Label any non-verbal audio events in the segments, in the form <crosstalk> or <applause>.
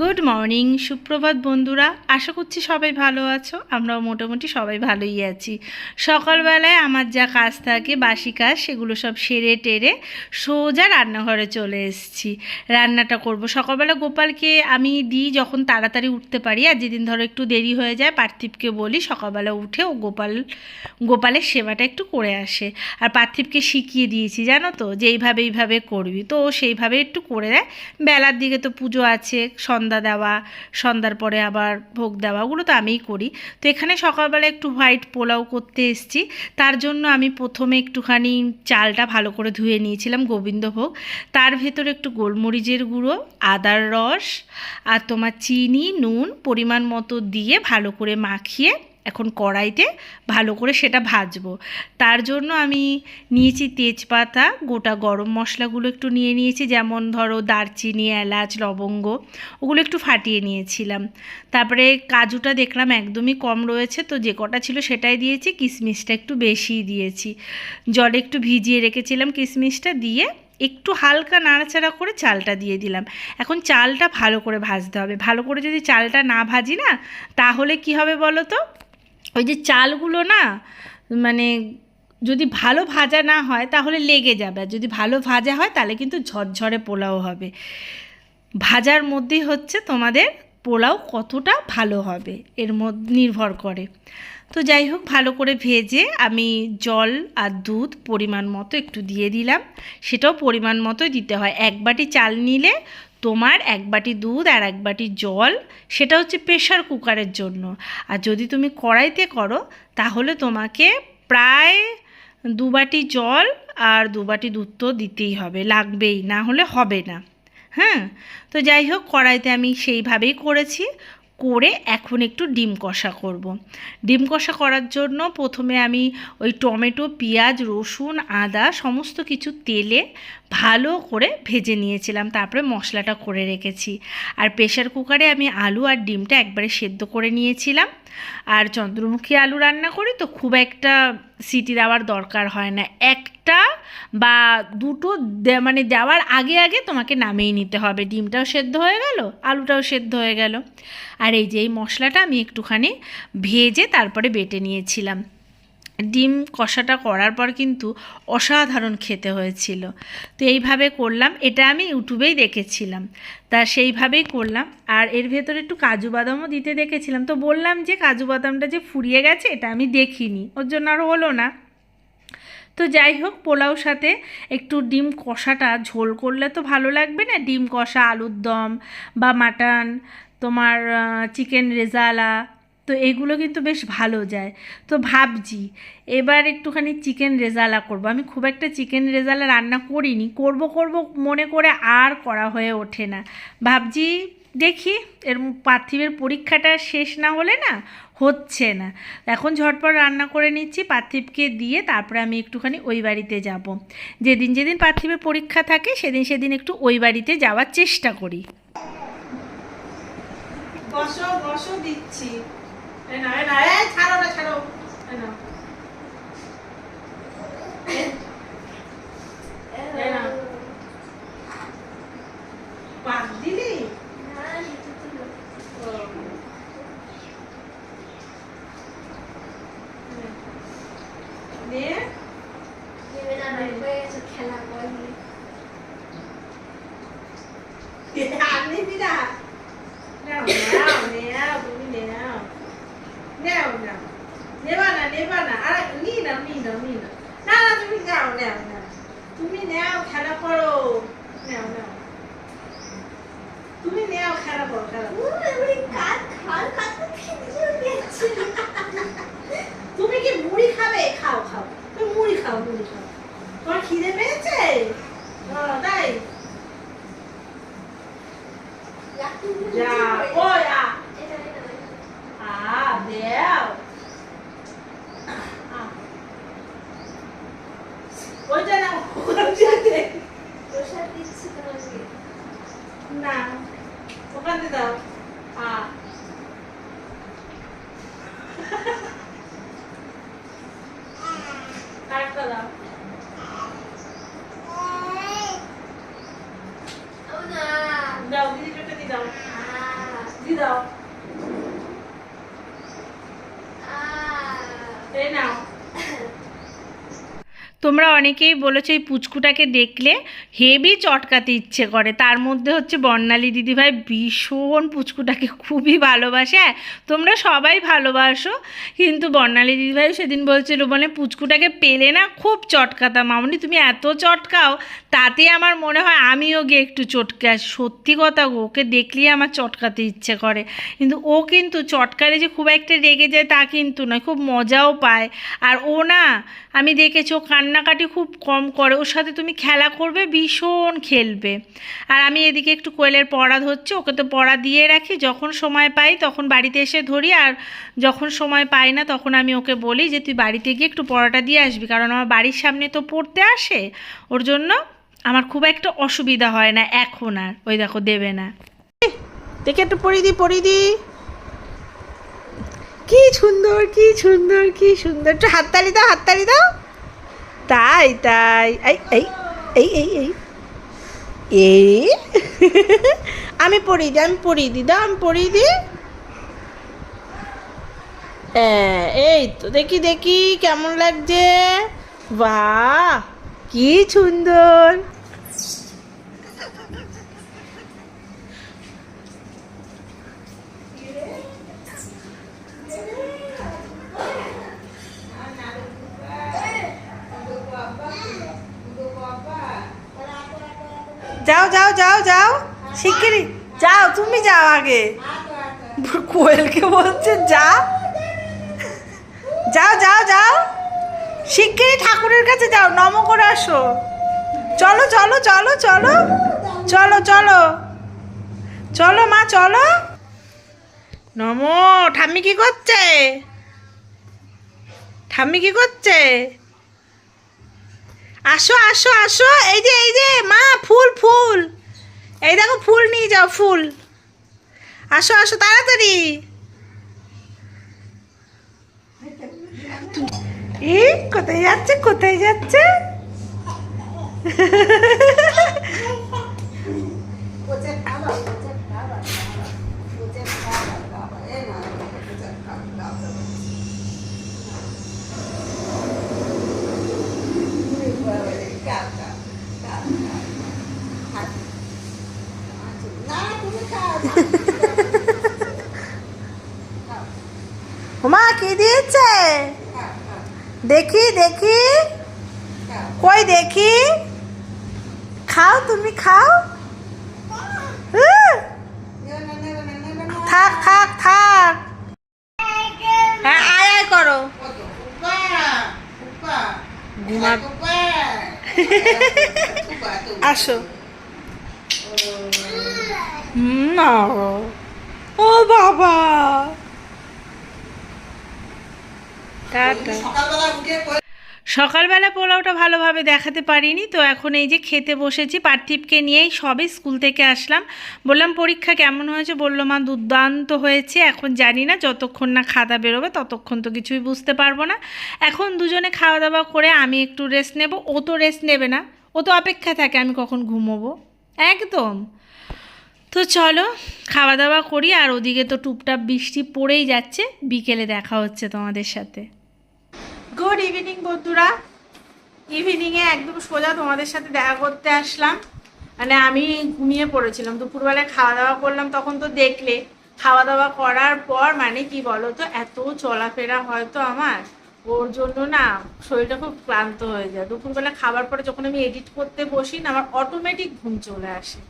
Good morning সুপ্রভাত বন্ধুরা। আশা করছি সবাই ভালো আছো। আমরাও মোটামুটি সবাই ভালোই আছি। সকালবেলায় আমার যা কাজ থাকে, বাসি কাজ, সেগুলো সব সেরে টেরে সোজা রান্নাঘরে চলে এসেছি। রান্নাটা করব। সকালবেলা গোপালকে আমি দিই যখন তাড়াতাড়ি উঠতে পারি, আর যেদিন ধরো একটু দেরি হয়ে যায়, পার্থিবকে বলি সকালবেলা উঠে ও গোপাল, গোপালের সেবাটা একটু করে আসে। আর পার্থিবকে শিখিয়ে দিয়েছি, জানো তো, যে এইভাবে এইভাবে করবি। তো সেইভাবে একটু করে দেয়। বেলার দিকে তো পুজো আছে, সন্ধ্যা দেওয়া, সন্ধ্যার পরে আবার ভোগ দেওয়া, ওগুলো তো আমিই করি। তো এখানে সকালবেলা একটু হোয়াইট পোলাও করতে এসছি। তার জন্য আমি প্রথমে একটুখানি চালটা ভালো করে ধুয়ে নিয়েছিলাম গোবিন্দভোগ। তার ভেতরে একটু গোলমরিচের গুঁড়ো, আদার রস আর তোমার চিনি, নুন পরিমাণ মতো দিয়ে ভালো করে মাখিয়ে এখন কড়াইতে ভালো করে সেটা ভাজবো। তার জন্য আমি নিয়েছি তেজপাতা, গোটা গরম মশলাগুলো একটু নিয়ে নিয়েছি, যেমন ধরো দারচিনি, এলাচ, লবঙ্গ, ওগুলো একটু ফাটিয়ে নিয়েছিলাম। তারপরে কাজুটা দেখলাম একদমই কম রয়েছে, তো যে কটা ছিল সেটাই দিয়েছি, কিশমিশটা একটু বেশিই দিয়েছি। জলে একটু ভিজিয়ে রেখেছিলাম কিশমিশটা, দিয়ে একটু হালকা নাড়াচাড়া করে চালটা দিয়ে দিলাম। এখন চালটা ভালো করে ভাজতে হবে। ভালো করে যদি চালটা না ভাজি না, তাহলে কি হবে বলো তো? ওই যে চালগুলো না মানে যদি ভালো ভাজা না হয় তাহলে লেগে যাবে, আর যদি ভালো ভাজা হয় তাহলে কিন্তু ঝরঝরে পোলাও হবে। ভাজার মধ্যেই হচ্ছে তোমাদের পোলাও কতটা ভালো হবে, এর মধ্যে নির্ভর করে। তো যাই হোক, ভালো করে ভেজে আমি জল আর দুধ পরিমাণ মতো একটু দিয়ে দিলাম। সেটাও পরিমাণ মতোই দিতে হয়। এক বাটি চাল নিলে তোমার এক বাটি দুধ আর এক বাটি জল, সেটা হচ্ছে প্রেশার কুকারের জন্য। আর যদি তুমি কড়াইতে করো, তাহলে তোমাকে প্রায় দু বাটি জল আর দু বাটি দুধ তো দিতেই হবে, লাগবেই, না হলে হবে না। হ্যাঁ? তো যাই হোক, কড়াইতে আমি সেইভাবেই করেছি। করে এখন একটু ডিম কষা করব। ডিম কষা করার জন্য প্রথমে আমি ওই টমেটো, পেঁয়াজ, রসুন, আদা সমস্ত কিছু তেলে ভালো করে ভেজে নিয়েছিলাম, তারপরে মশলাটা করে রেখেছি। আর প্রেশার কুকারে আমি আলু আর ডিমটা একবারে সেদ্ধ করে নিয়েছিলাম। আর চন্দ্রমুখী আলু রান্না করি তো খুব একটা সিটি দেওয়ার দরকার হয় না। একটা বা দুটো মানে দেওয়ার আগে আগে তোমাকে নামিয়ে নিতে হবে। ডিমটাও সেদ্ধ হয়ে গেল, আলুটাও সেদ্ধ হয়ে গেল। আর এই যে এই মশলাটা আমি একটুখানি ভেজে তারপরে বেটে নিয়েছিলাম। ডিম কষাটা করার পর কিন্তু অসাধারণ খেতে হয়েছিল। তো এইভাবে করলাম, এটা আমি ইউটিউবেই দেখেছিলাম। তা সেইভাবেই করলাম। আর এর ভেতরে একটু কাজু বাদামও দিতে দেখেছিলাম। তো বললাম যে কাজু বাদামটা যে ফুরিয়ে গেছে, এটা আমি দেখিনি। ওর জন্য আর হলো না। তো যাই হোক, পোলাও সাথে একটু ডিম কষাটা ঝোল করলে তো ভালো লাগবে না? ডিম কষা, আলুর দম বা মাটন, তোমার চিকেন রেজালা, তো এগুলো কিন্তু বেশ ভালো যায়। তো ভাবছি এবার একটুখানি চিকেন রেজালা করব। আমি খুব একটা চিকেন রেজালা রান্না করিনি, করব করব মনে করে আর করা হয়ে ওঠে না। ভাবছি দেখি, এর পার্থিবের পরীক্ষাটা শেষ না হলে না হচ্ছে না। এখন ঝটপট রান্না করে নিচ্ছি, পার্থিবকে দিয়ে তারপরে আমি একটুখানি ওই বাড়িতে যাব। যেদিন যেদিন পার্থিবের পরীক্ষা থাকে, সেদিন সেদিন একটু ওই বাড়িতে যাওয়ার চেষ্টা করি। না দিয়ে আমি দিদা নাও নাও নাও তুমি নাও। নাও নাও। নেবা না নেবা না। আরে নি নাও নি নাও নি নাও না না তুমি নাও নাও নাও। তুমি নাও খেলা করো। নাও নাও। তুমি নাও খেলা করো খেলা করো। তুমি কি মুড়ি খাবে? খাও খাও। তুমি মুড়ি খাও মুড়ি খাও। তোমার খিদে পেয়েছে? ও, তাই। যা ও আ আ। দেও ওইটা না ওইটা দে। না ওখানে দাও। আ আরেকটা দাও দাও দিদি চোখে দিয়ে দাও দাও এই নাও তোমরা অনেকেই বলেছ এই পুচকুটাকে দেখলে হেভি চটকাতে ইচ্ছে করে। তার মধ্যে হচ্ছে বর্ণালী দিদিভাই ভীষণ পুচকুটাকে খুবই ভালোবাসে। হ্যাঁ, তোমরা সবাই ভালোবাসো কিন্তু বর্ণালী দিদিভাই সেদিন বলছিল মানে পুচকুটাকে পেলে না খুব চটকাতাম। মামনি তুমি এত চটকাও তাতে আমার মনে হয় আমিও গিয়ে একটু চটকে আসি সত্যি কথা ওকে দেখলেই আমার চটকাতে ইচ্ছে করে। কিন্তু ও কিন্তু চটকারে যে খুব একটা রেগে যায় তা কিন্তু নয়, খুব মজাও পায়। আর ও না, আমি দেখেছি ও কান্নাকাটি খুব কম করে, ওর সাথে তুমি খেলা করবে, ভীষণ খেলবে। আর আমি এদিকে একটু কোয়েলের পড়া ধরছি, ওকে তো পড়া দিয়ে রাখি, যখন সময় পাই তখন বাড়িতে এসে ধরি, আর যখন সময় পাই না তখন আমি ওকে বলি যে, তুই বাড়িতে গিয়ে একটু পড়াটা দিয়ে আসবি, কারণ আমার বাড়ির সামনে তো পড়তে আসে, ওর জন্য আমার খুব একটা অসুবিধা হয় না এখন আর। ওই দেখো দেবে না। দেখে একটু পড়ি দি পড়ি দি কি সুন্দর কি সুন্দর কি সুন্দর। একটু হাততালি দাও হাততালি দাও। তাই তাই। এই এই এই এই এই। এই। আমি পড়ি দিই আমি পড়ি দিই দাও আমি পড়ি দিই। হ্যাঁ, এই তো দেখি দেখি কেমন লাগছে। বাহ কি সুন্দর। যাও যাও যাও যাও। শিগগিরই। যাও, তুমি যাও আগে। কোয়েলকে বলছে, যা। যাও যাও যাও। শিগগিরই ঠাকুরের কাছে যাও, নম করে আসো। চলো চলো চলো চলো। চলো চলো। চলো, মা, চলো। নম। ঠাম্মি কি করছে? ঠাম্মি কি করছে? আসো আসো আসো। এই যে এই যে, মা, ফুল ফুল। এই দেখো, ফুল নিয়ে যাও, ফুল। আসো আসো, তাড়াতাড়ি। এই, কোথায় যাচ্ছে কোথায় যাচ্ছে মা কি দিয়েছে? দেখি দেখি। কই দেখি? খাও তুমি খাও। থাক থাক থাক। হ্যাঁ আয় আয় করো। ঘুমা আসো হুম, না। ও বাবা টাটা সকালবেলা পোলাওটা ভালোভাবে দেখাতে পারিনি, তো এখন এই যে খেতে বসেছি পার্থিবকে নিয়েই সবে স্কুল থেকে আসলাম। বললাম, পরীক্ষা কেমন হয়েছে? বলল, মা, দুর্দান্ত হয়েছে। এখন জানি না যতক্ষণ না খাওয়া বেরোবে ততক্ষণ তো কিছুই বুঝতে পারব না। এখন দুজনে খাওয়া দাওয়া করে আমি একটু রেস্ট নেব। ও তো রেস্ট নেবে না। ও তো অপেক্ষা থাকে, আমি কখন ঘুমোবো? একদম। তো চলো, খাওয়া দাওয়া করি। আর ওদিকে তো টুপটাপ বৃষ্টি পড়েই যাচ্ছে। বিকেলে দেখা হচ্ছে তোমাদের সাথে। গুড ইভিনিং বন্ধুরা। ইভিনিংয়ে একদম সোজা তোমাদের সাথে দেখা করতে আসলাম। মানে আমি ঘুমিয়ে পড়েছিলাম, দুপুরবেলায় খাওয়া দাওয়া করলাম, তখন তো দেখলে। খাওয়া দাওয়া করার পর মানে কি বলো তো, এত চলাফেরা হয়তো আমার। ওর জন্য না শরীরটা খুব ক্লান্ত হয়ে যায়। দুপুরবেলা খাবার পরে যখন আমি এডিট করতে বসি না, আমার অটোমেটিক ঘুম চলে আসে।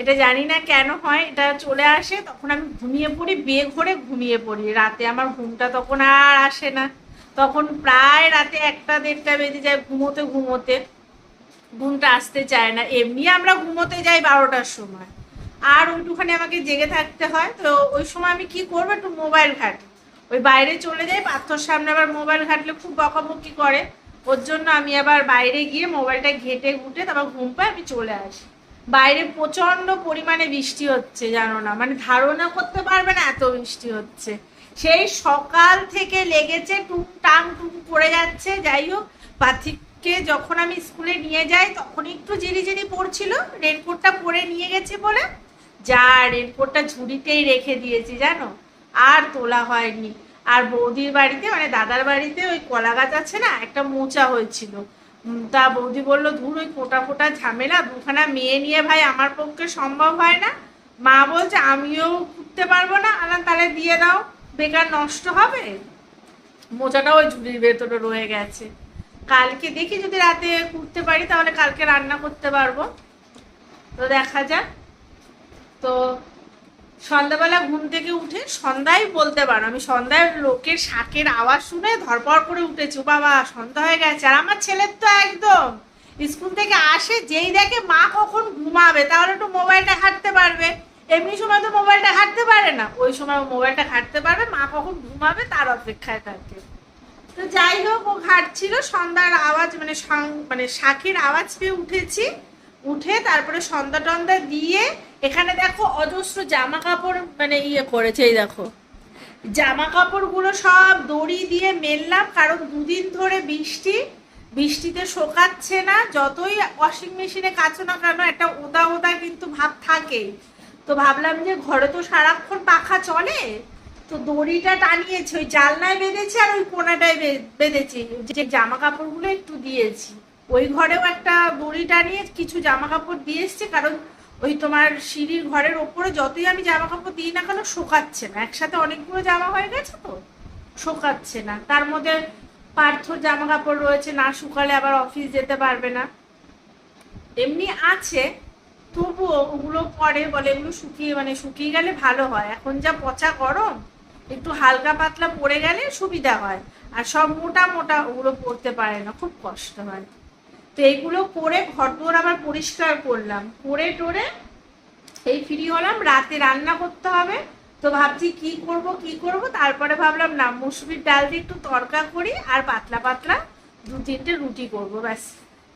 এটা জানি না কেন হয়, এটা চলে আসে, তখন আমি ঘুমিয়ে পড়ি, বিয়ে ঘরে ঘুমিয়ে পড়ি। রাতে আমার ঘুমটা তখন আর আসে না। তখন প্রায় রাতে একটা দেড়টা বেজে যায় ঘুমোতে ঘুমোতে। ঘুমটা আসতে চায় না। এমনি আমরা ঘুমোতে যাই বারোটার সময়। আর ওইটুখানি আমাকে জেগে থাকতে হয়। তো ওই সময় আমি কি করব? একটু মোবাইল ঘাটি। ওই বাইরে চলে যাই, পাথর সামনে আবার মোবাইল ঘাটলে খুব বকাবকি করে। ওর জন্য আমি আবার বাইরে গিয়ে মোবাইলটা ঘেটে ঘুটে তারপর ঘুম পাই আমি চলে আসি। বাইরে প্রচণ্ড পরিমাণে বৃষ্টি হচ্ছে, জানো না। মানে ধারণা করতে পারবে না এত বৃষ্টি হচ্ছে। সেই সকাল থেকে লেগেছে টুকটাং টুক পড়ে যাচ্ছে। যাই হোক পার্থিবকে যখন আমি স্কুলে নিয়ে যাই, তখন একটু জিরি জিরি পড়ছিল। রেনকোটটা পরে নিয়ে গেছে বলে যা রেনকোটটা ঝুড়িতেই রেখে দিয়েছি, জানো? আর তোলা হয়নি। আর বৌদির বাড়িতে মানে দাদার বাড়িতে ওই কলা গাছ আছে না, একটা মোচা হয়েছিল। তা বৌদি বলল, ধুর, ওই ফোটা ফোটা ঝামেলা, দুখানা মেয়ে নিয়ে ভাই আমার পক্ষে সম্ভব হয় না। মা বলছে, আমিও ঘুরতে পারব না আলাম তাহলে দিয়ে দাও। বেকার নষ্ট হবে? মোচাটা ওই ভেতরে রয়ে গেছে। কালকে দেখি যদি রাতে করতে পারি, তাহলে কালকে রান্না করতে পারব। তো দেখা যাক। তো সন্ধ্যাবেলা ঘুম থেকে উঠে সন্ধ্যায় বলতে পারো, আমি সন্ধ্যায় লোকের শাকের আওয়াজ শুনে ধরপড় করে উঠেছি। বাবা, সন্ধ্যা হয়ে গেছে। আর আমার ছেলের তো একদম। স্কুল থেকে আসে, যেই দেখে মা কখন ঘুমাবে, তাহলে একটু মোবাইলটা হাঁটতে পারবে। এমনি সময় তো মোবাইলটা ঘাঁটতে পারে না। ওই সময় মোবাইলটা ঘাঁটতে পারবে, মা কখন ঘুমাবে তার অপেক্ষায় থাকে। তো যাই হোক, ও ঘাটছিল, সন্ধ্যার আওয়াজ মানে মানে শাকের আওয়াজ পেয়ে উঠেছি। উঠে তারপরে সন্ধ্যা টন্দা দিয়ে, এখানে দেখো অজস্র জামা কাপড় মানে ইয়ে করেছে, এই দেখো। জামা কাপড়গুলো সব দড়ি দিয়ে মেললাম, কারণ দুদিন ধরে বৃষ্টি। বৃষ্টিতে শোকাচ্ছে না, যতই ওয়াশিং মেশিনে কাচো না কেন, একটা ওদা ওদা কিন্তু ভাব থাকেই। তো ভাবলাম যে ঘরে তো সারাক্ষণ পাখা চলে, তো দড়িটা টানিয়েছি, ওই জালনায় বেঁধেছি আর ওই কোনাটায় বেঁধেছি। যে জামা কাপড়গুলো একটু দিয়েছি। ওই ঘরেও একটা দড়ি টানিয়ে কিছু জামা কাপড় দিয়ে এসছি, কারণ ওই তোমার সিঁড়ির ঘরের ওপরে যতই আমি জামা কাপড় দিই না কেন শোকাচ্ছে না। একসাথে অনেকগুলো জামা হয়ে গেছে তো, শোকাচ্ছে না। তার মধ্যে পার্থর জামা কাপড় রয়েছে, না শুকালে আবার অফিস যেতে পারবে না। এমনি আছে তবুও ওগুলো পরে বলে এগুলো শুকিয়ে মানে শুকিয়ে গেলে ভালো হয়। এখন যা পচা গরম, একটু হালকা পাতলা পড়ে গেলে সুবিধা হয়। আর সব মোটা মোটা ওগুলো পড়তে পারে না, খুব কষ্ট হয়। তো এইগুলো করে ঘর দুয়ার আবার পরিষ্কার করলাম। করে টোরে এই ফ্রি হলাম, রাতে রান্না করতে হবে। তো ভাবছি কি করব কি করব? তারপরে ভাবলাম, না, মুসুরির ডাল দিয়ে একটু তরকা করি আর পাতলা পাতলা দু তিনটে রুটি করব, ব্যাস।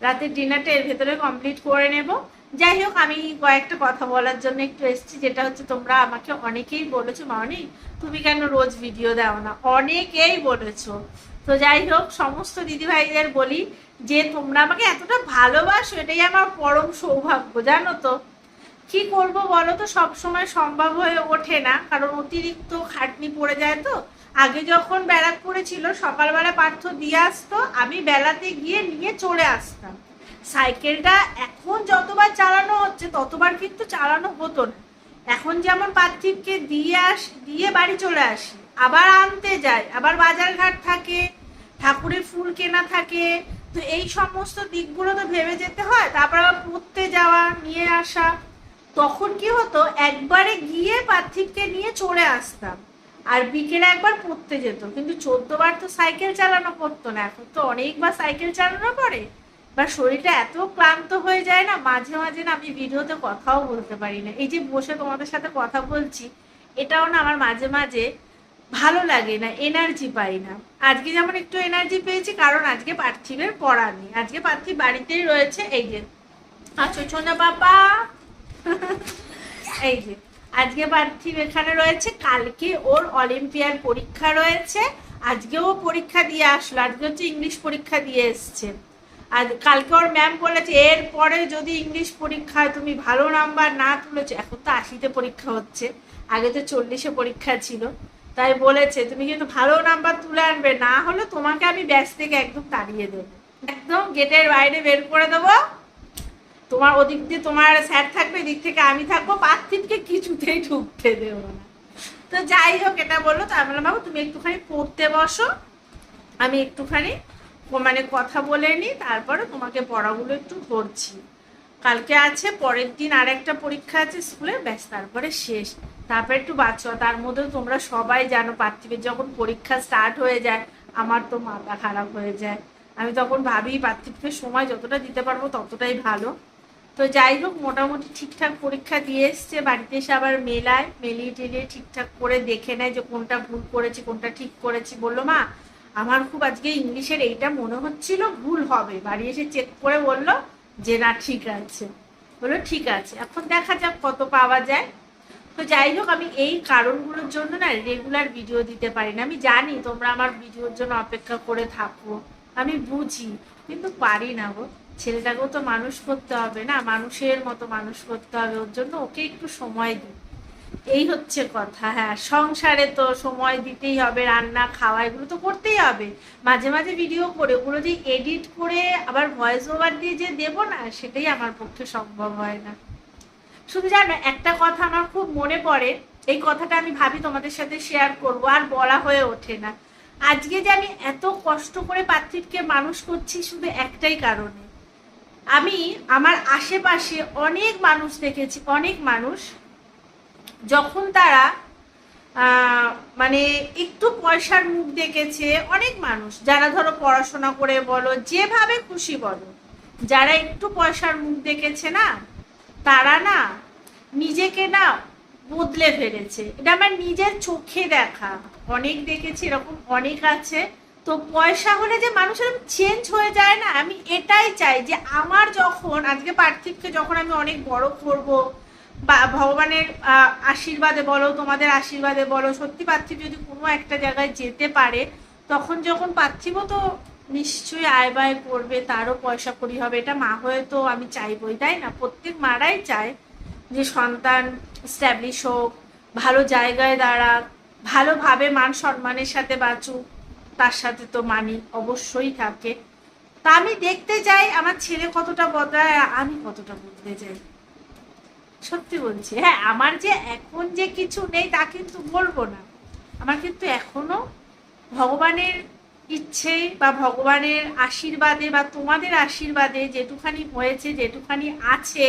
রাতের ডিনারটা এর ভেতরে কমপ্লিট করে নেব। যাই হোক, আমি কয়েকটা কথা বলার জন্য একটু এসেছি, যেটা হচ্ছে তোমরা আমাকে অনেকেই বলেছ মামনি তুমি কেন রোজ ভিডিও দাও না? অনেকেই বলেছ। তো যাই হোক, সমস্ত দিদিভাইদের বলি যে তোমরা আমাকে এতটা ভালোবাসো, এটাই আমার পরম সৌভাগ্য, জানো তো। কি করব বলো তো? সব সময় সম্ভব হয়ে ওঠে না, কারণ অতিরিক্ত খাটনি পড়ে যায় তো। আগে যখন ব্যারাকপুরে ছিল, সকালবেলা পার্থ দিয়ে আসতো, আমি বেলাতে গিয়ে নিয়ে চলে আসতাম। সাইকেলটা এখন যতবার চালানো হচ্ছে, ততবার কিন্তু চালানো হতো না। এখন যেমন পার্থিবকে দিয়ে আস, দিয়ে বাড়ি চলে আসি, আবার আনতে যাই, আবার বাজারঘাট থাকে, ঠাকুরের ফুল কেনা থাকে, তো এই সমস্ত দিকগুলো তো ভেবে যেতে হয়। তারপর আবার পড়তে যাওয়া, নিয়ে আসা। তখন কি হতো, একবারে গিয়ে পার্থিবকে নিয়ে চলে আসতাম, আর বিকেলে একবার পড়তে যেত। কিন্তু চোদ্দবার তো সাইকেল চালানো পড়তো না। এখন তো অনেকবার সাইকেল চালানো পড়ে বা শরীরটা এত ক্লান্ত হয়ে যায় না, মাঝে মাঝে না আমি ভিডিওতে কথাও বলতে পারি না। এই যে বসে তোমাদের সাথে কথা বলছি, এটাও না আমার মাঝে মাঝে ভালো লাগে না এনার্জি পাই না। আজকে যেমন একটু এনার্জি পেয়েছি, কারণ আজকে পার্থিবের পড়া নেই। আজকে পার্থিব বাড়িতেই রয়েছে, এই যে। আছো সোনা বাবা। <laughs> এই যে, আজকে পার্থিব এখানে রয়েছে, কালকে ওর অলিম্পিয়ার পরীক্ষা রয়েছে আজকে ও পরীক্ষা দিয়ে আসলো, আজকে হচ্ছে ইংলিশ পরীক্ষা দিয়ে এসছে। আর কালকে ওর ম্যাম বলেছে, এরপরে যদি ইংলিশ পরীক্ষায় তুমি ভালো নাম্বার না তুলেছো। এখন তো আশিতে পরীক্ষা হচ্ছে, আগে তো চল্লিশে পরীক্ষা ছিল। তাই বলেছে, তুমি কিন্তু ভালো নাম্বার তুলে আনবে, না হলে তোমাকে আমি ব্যাস থেকে একদম তাড়িয়ে দেবো। একদম গেটের বাইরে বের করে দেবো। তোমার ওদিক দিয়ে তোমার স্যার থাকবে, এদিক থেকে আমি থাকব, পার্থিবকে কিছুতেই ঢুকতে দেবো না। তো যাই হোক, এটা বলল। তো আমি বাবু, তুমি একটুখানি পড়তে বসো। আমি একটুখানি মানে কথা বলে নিই তারপরে তোমাকে পড়াগুলো একটু ধরছি কালকে আছে, পরের দিন আর একটা পরীক্ষা আছে স্কুলে, ব্যাস তারপরে শেষ। তারপরে একটু বাচ্চা তার মধ্যে তোমরা সবাই জানো, পার্থিবের যখন পরীক্ষা স্টার্ট হয়ে যায়, আমার তো মাথা খারাপ হয়ে যায়। আমি তখন ভাবি, পার্থিবকে সময় যতটা দিতে পারব ততটাই ভালো। তো যাই হোক, মোটামুটি ঠিকঠাক পরীক্ষা দিয়ে এসছে, বাড়িতে এসে আবার মেলায়, মেলিয়ে টেলিয়ে ঠিকঠাক করে দেখে নেয় যে কোনটা ভুল করেছি, কোনটা ঠিক করেছি। বলল, মা আমার খুব আজকে ইংলিশের এইটা মনে হচ্ছিল, ভুল হবে। বাড়ি এসে চেক করে বলল যে, না, ঠিক আছে। বলল, ঠিক আছে। এখন দেখা যাক কত পাওয়া যায়। তো যাই হোক, আমি এই কারণগুলোর জন্য না রেগুলার ভিডিও দিতে পারি না। আমি জানি তোমরা আমার ভিডিওর জন্য অপেক্ষা করে থাকো। আমি বুঝি, কিন্তু পারি না গো। ছেলেটাকেও তো মানুষ করতে হবে না, মানুষের মতো মানুষ করতে হবে। ওর জন্য ওকে একটু সময় দিই। এই হচ্ছে কথা হ্যাঁ। সংসারে তো সময় দিতেই হবে, রান্না, খাওয়া, এগুলো তো করতেই হবে। মাঝে মাঝে ভিডিও করে, ওগুলো যে এডিট করে আবার ভয়েস ওভার দিয়ে যে দেবো না, সেটাই আমার পক্ষে সম্ভব হয় না। শুধু জানো, একটা কথা আমার খুব মনে পড়ে, এই কথাটা আমি ভাবি তোমাদের সাথে শেয়ার করব, আর বলা হয়ে ওঠে না। আজকে যে আমি এত কষ্ট করে পার্থিবকে মানুষ করছি শুধু একটাই কারণে। আমি, আমার আশেপাশে অনেক মানুষ দেখেছি, অনেক মানুষ যখন তারা মানে একটু পয়সার মুখ দেখেছে, অনেক মানুষ, যারা ধরো পড়াশোনা করে বলো, যেভাবে খুশি বলো, যারা একটু পয়সার মুখ দেখেছে না, তারা না নিজেকে না বদলে ফেলেছে। এটা আমার নিজের চোখে দেখা। অনেক দেখেছি, এরকম অনেক আছে। তো পয়সা হলে যে মানুষের চেঞ্জ হয়ে যায় না, আমি এটাই চাই যে আমার যখন, আজকে পার্থিবকে যখন আমি অনেক বড় করব ভগবানের আশীর্বাদে বলো, তোমাদের আশীর্বাদে বলো, সত্যি পার্থিব যদি কোনো একটা জায়গায় যেতে পারে, তখন যখন পার্থিবও তো নিশ্চয়ই আয় ব্যয় করবে, তারও পয়সা করি হবে। এটা মা হয়ে তো আমি চাইবই, তাই না? প্রত্যেক মারাই চায় যে সন্তান স্ট্যাবলিশ হোক, ভালো জায়গায় দাঁড়াক, ভালোভাবে মান সম্মানের সাথে বাঁচুক, তার সাথে তো মানি অবশ্যই থাকে। তা আমি দেখতে চাই, আমার ছেলে কতটা বদলায়, আমি কতটা বদলে যাই। সত্যি বলছি। হ্যাঁ আমার যে এখন যে কিছু নেই তা কিন্তু বলব না। আমার কিন্তু এখনও ভগবানের ইচ্ছে বা ভগবানের আশীর্বাদে বা তোমাদের আশীর্বাদে যেটুখানি হয়েছে, যেটুখানি আছে,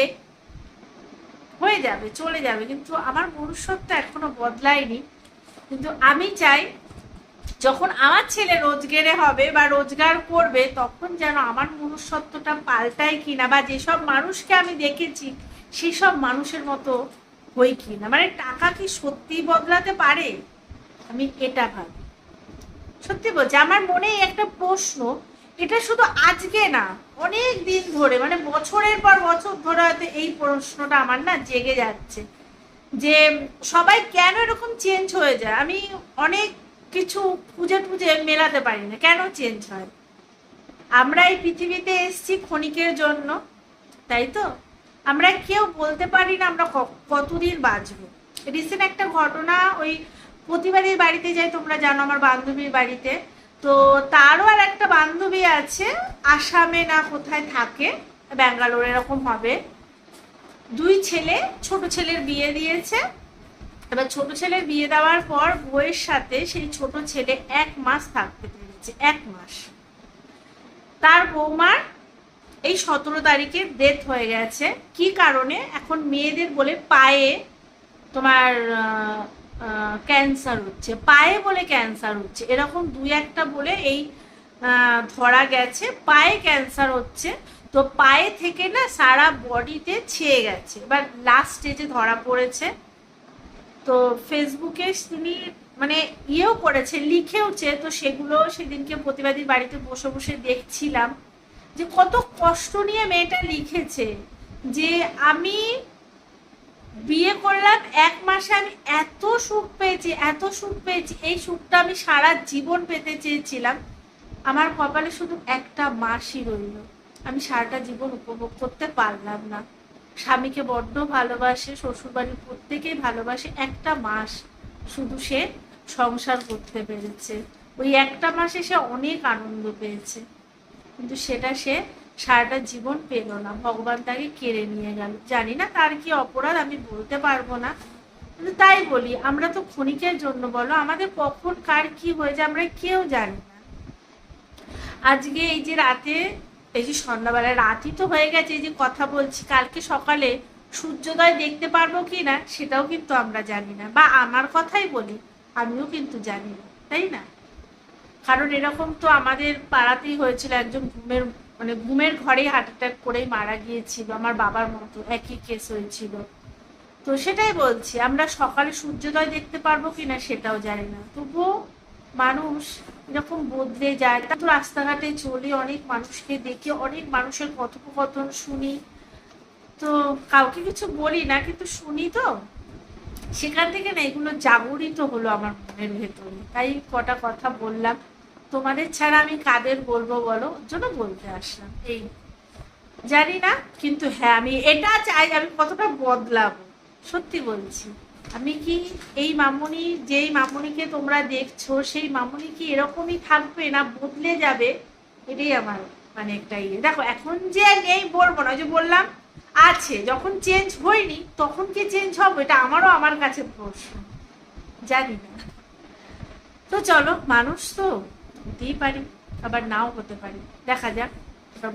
হয়ে যাবে, চলে যাবে। কিন্তু আমার মনুষ্যত্ব এখনও বদলায়নি। কিন্তু আমি চাই যখন আমার ছেলে রোজগারে হবে বা রোজগার করবে, তখন যেন আমার মনুষ্যত্বটা পাল্টায় কিনা বা যেসব মানুষকে আমি দেখেছি সেসব মানুষের মতো হই কি না? মানে টাকা কি সত্যি বদলাতে পারে? আমি এটা ভাবি। সত্যি বলছি, আমার মনে একটা প্রশ্ন, এটা শুধু আজকে না, অনেক দিন ধরে মানে বছরের পর বছর ধরে হয়তো এই প্রশ্নটা আমার না জেগে যাচ্ছে, যে সবাই কেন এরকম চেঞ্জ হয়ে যায়? আমি অনেক কিছু খুঁজে টুজে মেলাতে পারি না, কেন চেঞ্জ হয়? আমরা এই পৃথিবীতে এসেছি ক্ষণিকের জন্য, তাই তো? আমরা কেউ বলতে পারি না আমরা কতদিন বাঁচবো। রিসেন্ট একটা ঘটনা ওই প্রতিবারই বাড়িতে যাই, তোমরা জানো আমার বান্ধবীর বাড়িতে। তো তারও আর একটা বান্ধবী আছে, আসামে না কোথায় থাকে, ব্যাঙ্গালোর এরকম হবে। দুই ছেলে, ছোট ছেলের বিয়ে দিয়েছে। এবার ছোট ছেলের বিয়ে দেওয়ার পর বউয়ের সাথে সেই ছোট ছেলে এক মাস থাকতে পেরেছে, এক মাস। তার বৌমার এই সতেরো তারিখে ডেথ হয়ে গেছে। কি কারণে? এখন মেয়েদের বলে পায়ে তোমার ক্যান্সার হচ্ছে। পায়ে বলে ক্যান্সার হচ্ছে। এরকম দুই একটা বলে এই ধরা গেছে। পায়ে ক্যান্সার হচ্ছে। তো পায়ে থেকে না সারা বডিতে ছেয়ে গেছে। এবার লাস্ট স্টেজে ধরা পড়েছে। তো ফেসবুকে তিনি মানে ইয়েও করেছে, লিখেওছে। তো সেগুলো সেদিনকে প্রতিবাদীর বাড়িতে বসে বসে দেখছিলাম। যে কত কষ্ট নিয়ে মেয়েটা লিখেছে যে আমি বিয়ে করলাম, এক মাসে আমি এত সুখ পেয়েছি, এত সুখ পেয়েছি, এই সুখটা আমি সারা জীবন পেতে চেয়েছিলাম। আমার কপালে শুধু একটা মাসই রইল। আমি সারাটা জীবন উপভোগ করতে পারলাম না। স্বামীকে বড্ড ভালোবাসে, শ্বশুরবাড়ির প্রত্যেকেই ভালোবাসে, একটা মাস শুধু সে সংসার করতে পেরেছে। ওই একটা মাসে সে অনেক আনন্দ পেয়েছে। কিন্তু সেটা সে সারাটা জীবন পেল না। ভগবান তাকে কেড়ে নিয়ে গেল। জানি না তার কি অপরাধ, আমি বলতে পারব না। কিন্তু তাই বলি, আমরা তো ক্ষণিকের জন্য বলো, আমাদের কখন কার কি হয়ে যায় আমরা কেউ জানি না। আজকে এই যে রাতে, এই যে সন্ধ্যাবেলায় রাতই তো হয়ে গেছে, এই যে কথা বলছি, কালকে সকালে সূর্যোদয় দেখতে পারব কি না সেটাও কিন্তু আমরা জানি না। বা আমার কথাই বলি, আমিও কিন্তু জানি না, তাই না? কারণ এরকম তো আমাদের পাড়াতেই হয়েছিল, একজন ঘুমের মানে ঘুমের ঘরেই হার্ট অ্যাটাক করেই মারা গিয়েছিল, আমার বাবার মতো, একই কেস হয়েছিল। তো সেটাই বলছি, আমরা সকালে সূর্যোদয় দেখতে পারব কিনা সেটাও জানি না। তবুও মানুষ এরকম বদলে যায়। তা তো রাস্তাঘাটে চলে, অনেক মানুষকে দেখি, অনেক মানুষের কথোপকথন শুনি। তো কাউকে কিছু বলি না, কিন্তু শুনি তো। সেখান থেকে না এগুলো জাগরিত হলো আমার মনের ভেতরে। তাই কটা কথা বললাম। তোমাদের ছাড়া আমি কাদের বলব বলো? জন্য বলতে আসলাম। এই, জানি না, কিন্তু হ্যাঁ আমি এটা চাই, আমি কতটা বদলাবো? সত্যি বলছি। আমি কি এই মামুনি, যেই মামুনিকে তোমরা দেখছ, সেই মামুনি কি এরকমই থাকবে না বদলে যাবে? এটাই আমার মানে একটা ইয়ে। দেখো, এখন যে নেই বলব না যে বললাম, আছে, যখন চেঞ্জ হয়নি, তখন কি চেঞ্জ হবে? এটা আমারও আমার কাছে প্রশ্ন। জানি না। তো চলো, মানুষ তো। হতেই পারি, আবার নাও হতে পারি। দেখা যাক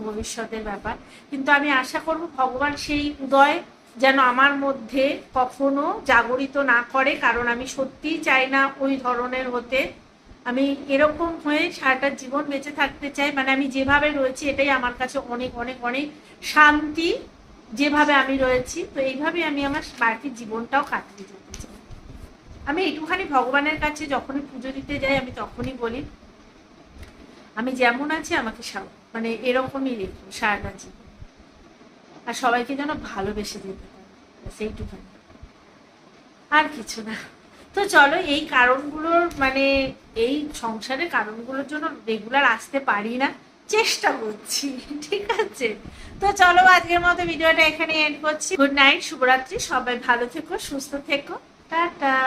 ভবিষ্যতের ব্যাপার। কিন্তু আমি আশা করব ভগবান সেই উদয় যেন আমার মধ্যে কখনো জাগরিত না করে, কারণ আমি সত্যিই চাই না ওই ধরনের হতে। আমি এরকম হয়ে সারাটা জীবন বেঁচে থাকতে চাই মানে আমি যেভাবে রয়েছি এটাই আমার কাছে অনেক অনেক অনেক শান্তি, যেভাবে আমি রয়েছি। তো এইভাবে আমি আমার বাকি জীবনটাও কাটিয়ে যেতে চাই। আমি একটুখানি ভগবানের কাছে যখনই পুজো দিতে যাই, আমি তখনই বলি আমি যেমন আছি, আমাকে মানে এরকমই রেখো সারাটা জীবন আর সবাইকে যেন ভালোবেসে যেতে সেইটুখানি আর কিছু না। তো চলো, এই কারণগুলোর মানে এই সংসারের কারণগুলোর জন্য রেগুলার আসতে পারি না, চেষ্টা করছি, <laughs> ঠিক আছে? তো চলো, আজকের মতো ভিডিওটা এখানে এন্ড করছি। গুড নাইট শুভরাত্রি, সবাই ভালো থেকো, সুস্থ থেকো। টাটা!